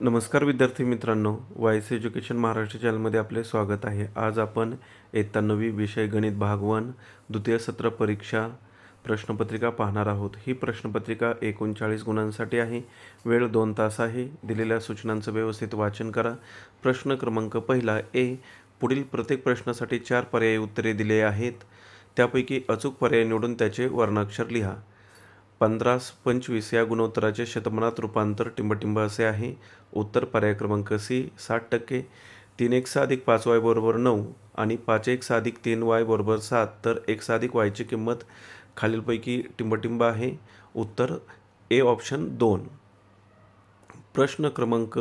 नमस्कार विद्यार्थी मित्रांनो वायस एज्युकेशन महाराष्ट्र चॅनलमध्ये आपले स्वागत आहे. आज आपण इयत्ता नवी विषय गणित भाग वन द्वितीय सत्र परीक्षा प्रश्नपत्रिका पाहणार आहोत. ही प्रश्नपत्रिका एकोणचाळीस गुणांसाठी आहे. वेळ दोन तास आहे. दिलेल्या सूचनांचं व्यवस्थित वाचन करा. प्रश्न क्रमांक पहिला ए पुढील प्रत्येक प्रश्नासाठी चार पर्यायी उत्तरे दिले आहेत. त्यापैकी अचूक पर्याय निवडून त्याचे वर्णाक्षर लिहा. पंधरा पंचवीस या गुणोत्तराचे शतमानात रूपांतर टिंबटिंब असे आहे. उत्तर पर्याय क्रमांक सी साठ टक्के तीन एक अधिक पाच वाय बरोबर नऊ आणि पाच एक अधिक तीन वाय बरोबर सात तर एक अधिक वायची किंमत खालीलपैकी टिंबटिंब आहे. उत्तर ए ऑप्शन दोन. प्रश्न क्रमांक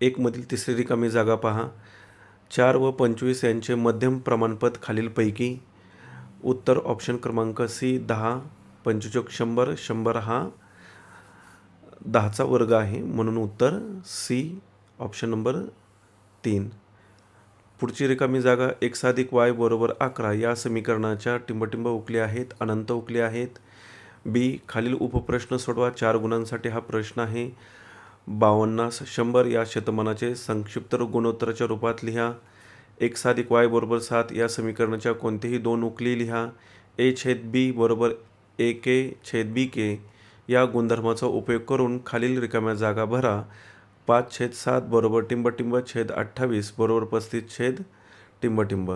एकमधील तिसरी रिकामी जागा पहा. चार व पंचवीस यांचे मध्यम प्रमाणपद खालीलपैकी. उत्तर ऑप्शन क्रमांक सी दहा. पंचचोक शंभर शंभर हा दहाचा वर्ग आहे. म्हणून उत्तर सी ऑप्शन नंबर तीन. पुढची रिकामी जागा एक साधिक वाय बरोबर अकरा. या समीकरणाच्या टिंबटिंब उकले आहेत अनंत उकले आहेत. बी खालील उपप्रश्न सोडवा. चार गुणांसाठी हा प्रश्न आहे. बावन्नास शंभर या शतमानाचे संक्षिप्त गुणोत्तराच्या रूपात लिहा. एक साधिक वाय बरोबर सात. या समीकरणाच्या कोणतेही दोन उकली लिहा. ए छेद बी बरोबर ए के छेद बी के या गुणधर्माचा उपयोग करून खालील रिकाम्या जागा भरा. पाच छेद सात बरोबर टिंबटिंब छेद अठ्ठावीस बरोबर पस्तीस छेद टिंबटिंब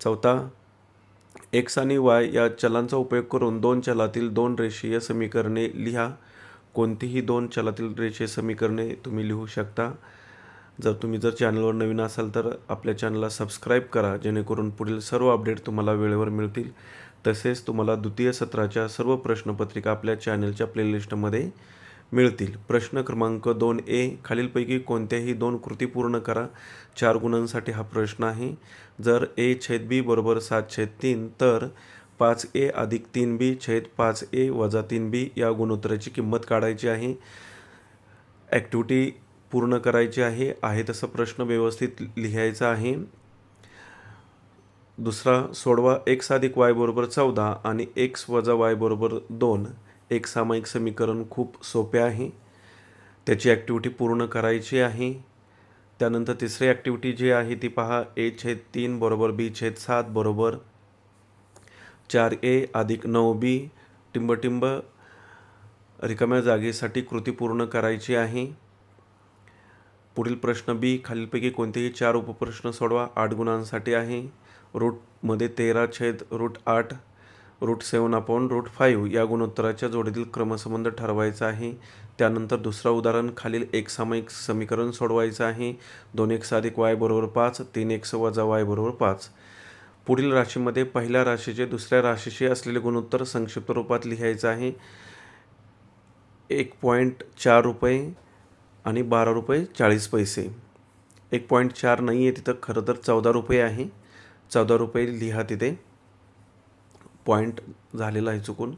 चौथा एक्स आणि वाय या चलांचा उपयोग करून दोन चलातील दोन रेषीय समीकरणे लिहा. कोणतीही दोन चलातील रेषीय समीकरणे तुम्ही लिहू शकता. जर तुम्ही जर चॅनलवर नवीन असाल तर आपल्या चॅनलला सबस्क्राईब करा जेणेकरून पुढील सर्व अपडेट तुम्हाला वेळेवर मिळतील. तसेच तुम्हाला द्वितीय सत्राच्या सर्व प्रश्नपत्रिका आपल्या चॅनलच्या प्लेलिस्टमध्ये मिळतील. प्रश्न क्रमांक दोन ए खालीलपैकी कोणत्याही दोन कृती पूर्ण करा. चार गुणांसाठी हा प्रश्न आहे. जर ए छेद बी बरोबर सात छेद तीन तर पाच ए अधिक तीन बी छेद पाच ए वजा तीन बी या गुणोत्तराची किंमत काढायची आहे. ॲक्टिव्हिटी पूर्ण करायची आहे आहे तसा प्रश्न व्यवस्थित लिहायचा आहे. दुसरा सोडवा एक्स अधिक वाय बरोबर चौदा आणि एक्स वजा वाय बरोबर दोन. एक सामायिक समीकरण खूप सोपे आहे. त्याची ॲक्टिव्हिटी पूर्ण करायची आहे. त्यानंतर तिसरी ॲक्टिव्हिटी जी आहे ती पहा ए छेद तीन बरोबर बी छेद सात बरोबर. चार ए अधिक नऊ बी. टिंबटिंब रिकाम्या जागेसाठी कृती पूर्ण करायची आहे. पुढील प्रश्न बी खालीलपैकी कोणतेही चार उपप्रश्न सोडवा. आठ गुणांसाठी आहे. रूटमध्ये तेरा छेद रूट आठ root seven upon root five या गुणोत्तराच्या जोडीतील क्रमसंबंध ठरवायचा आहे. त्यानंतर दुसरं उदाहरण खालील एक सामायिक समीकरण सोडवायचं आहे. दोन एक्स अधिक वाय बरोबर पाच तीन एक्स वजा वाय बरोबर पाच. पुढील राशीमध्ये पहिल्या राशीचे दुसऱ्या राशीशी असलेले गुणोत्तर संक्षिप्त रूपात लिहायचं आहे. एक पॉईंट चार रुपये आणि बारा रुपये चाळीस पैसे. एक पॉईंट चार नाही आहे तिथं खरं तर चौदा रुपये आहे. चौदा रुपये लिहा तिथे. पॉईंट झालेला आहे चुकून.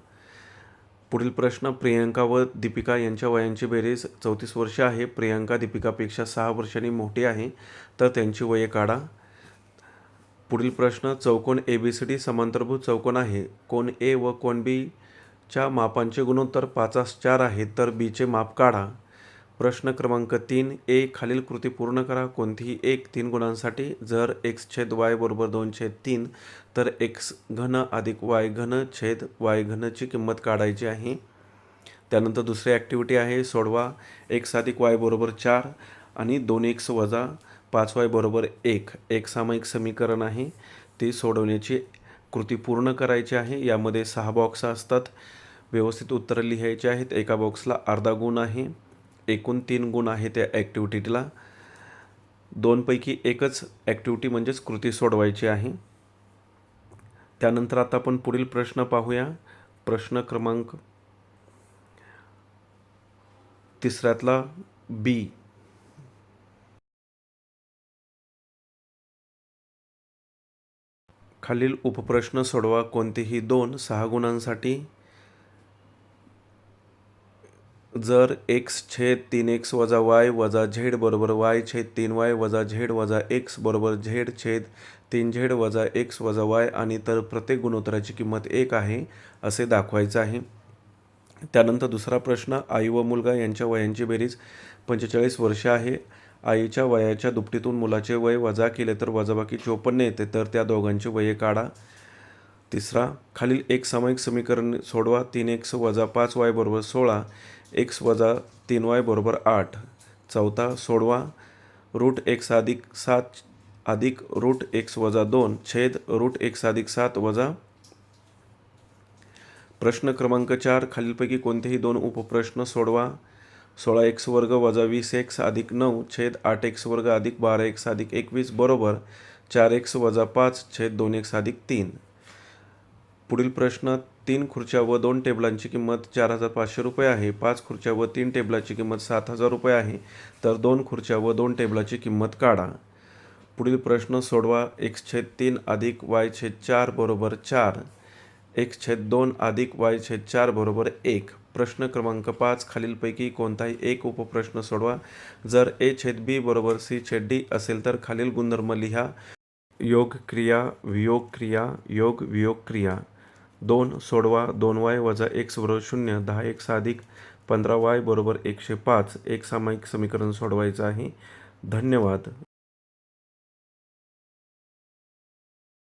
पुढील प्रश्न प्रियंका व दीपिका यांच्या वयांची बेरीज चौतीस वर्ष आहे. प्रियंका दीपिकापेक्षा सहा वर्षांनी मोठी आहे तर त्यांची वये काढा. पुढील प्रश्न चौकोन ए बी सी डी समांतरभूत चौकोन आहे. कोण ए व कोण बीच्या मापांचे गुणोत्तर पाचास चार आहे तर बीचे माप काढा. प्रश्न क्रमांक तीन ए खालील कृती पूर्ण करा. कोणतीही एक तीन गुणांसाठी जर एक्स छेद वाय बरोबर दोन छेद तीन तर एक्स घन अधिक वाय घन छेद वाय घनची किंमत काढायची आहे. त्यानंतर दुसरी ॲक्टिव्हिटी आहे सोडवा. एक्स अधिक वाय बरोबर चार आणि दोन एक्स वजा पाच वाय बरोबर एक. एक सामायिक समीकरण आहे. ते सोडवण्याची कृती पूर्ण करायची आहे. यामध्ये सहा बॉक्स असतात. व्यवस्थित उत्तरं लिहायची आहेत. एका बॉक्सला अर्धा गुण आहे. एकूण तीन गुण आहे त्या ॲक्टिव्हिटीला. दोनपैकी एकच ॲक्टिव्हिटी म्हणजेच कृती सोडवायची आहे. त्यानंतर आता आपण पुढील प्रश्न पाहूया. प्रश्न क्रमांक तिसऱ्यातला बी खालील उपप्रश्न सोडवा कोणतेही दोन सहा गुणांसाठी. जर एक्स छेद तीन एक्स वजा वाय वजा झेड बरोबर वाय छेद तीन वाय वजा झेड वजा एक्स बरोबर झेड छेद तीन झेड वजा एक्स वजा वाय आणि तर प्रत्येक गुणोत्तराची किंमत एक आहे असे दाखवायचं आहे. त्यानंतर दुसरा प्रश्न आई व मुलगा यांच्या वयांची बेरीज पंचेचाळीस वर्षे आहे. आईच्या वयाच्या दुपटीतून मुलाचे वय वजा केले तर वजाबाकी चोपन्न येते तर त्या दोघांचे वये काढा. तिसरा खालील एक सामायिक समीकरण सोडवा. तीन एक्स वजा पाच वाय बरोबर सोळा. एक्स वजा तीन वाय बरोबर आठ. चौथा सोडवा. रूट एक्स अधिक सात अधिक रूट एक्स वजा दोन छेद रूट एक्स अधिक सात वजा प्रश्न क्रमांक चार. खालीलपैकी कोणतेही दोन उपप्रश्न सोडवा. सोळा एक्स वर्ग वजा वीस एक्स अधिक नऊ छेद आठ एक्स वर्ग अधिक बारा एक्स अधिक एकवीस बरोबर चार एक्स वजा पाच छेद दोन एक्स अधिक तीन. पुढील प्रश्नात तीन खुर्च्या व दोन टेबलांची किंमत चार हजार पाचशे रुपये आहे. पाच खुर्च्या व तीन टेबलाची किंमत सात हजार रुपये आहे. तर दोन खुर्च्या व दोन टेबलाची किंमत काढा. पुढील प्रश्न सोडवा. एक्स छेद तीन अधिक वाय छेद चार बरोबर चार. एक्स छेद दोन अधिक वाय छेद चार बरोबर एक. प्रश्न क्रमांक पाच खालीलपैकी कोणताही एक उपप्रश्न सोडवा. जर ए छेद बी बरोबर सी छेद डी असेल तर खालील गुणधर्म लिहा. योग क्रिया वियोग क्रिया योग वियोग क्रिया. दोन सोडवा दोन वाय वजा एक्स बरोबर शून्य दहा एक्स अधिक पंधरा वाय बरोबर एकशे पाच एक सामायिक समीकरण सोडवायचं आहे. धन्यवाद.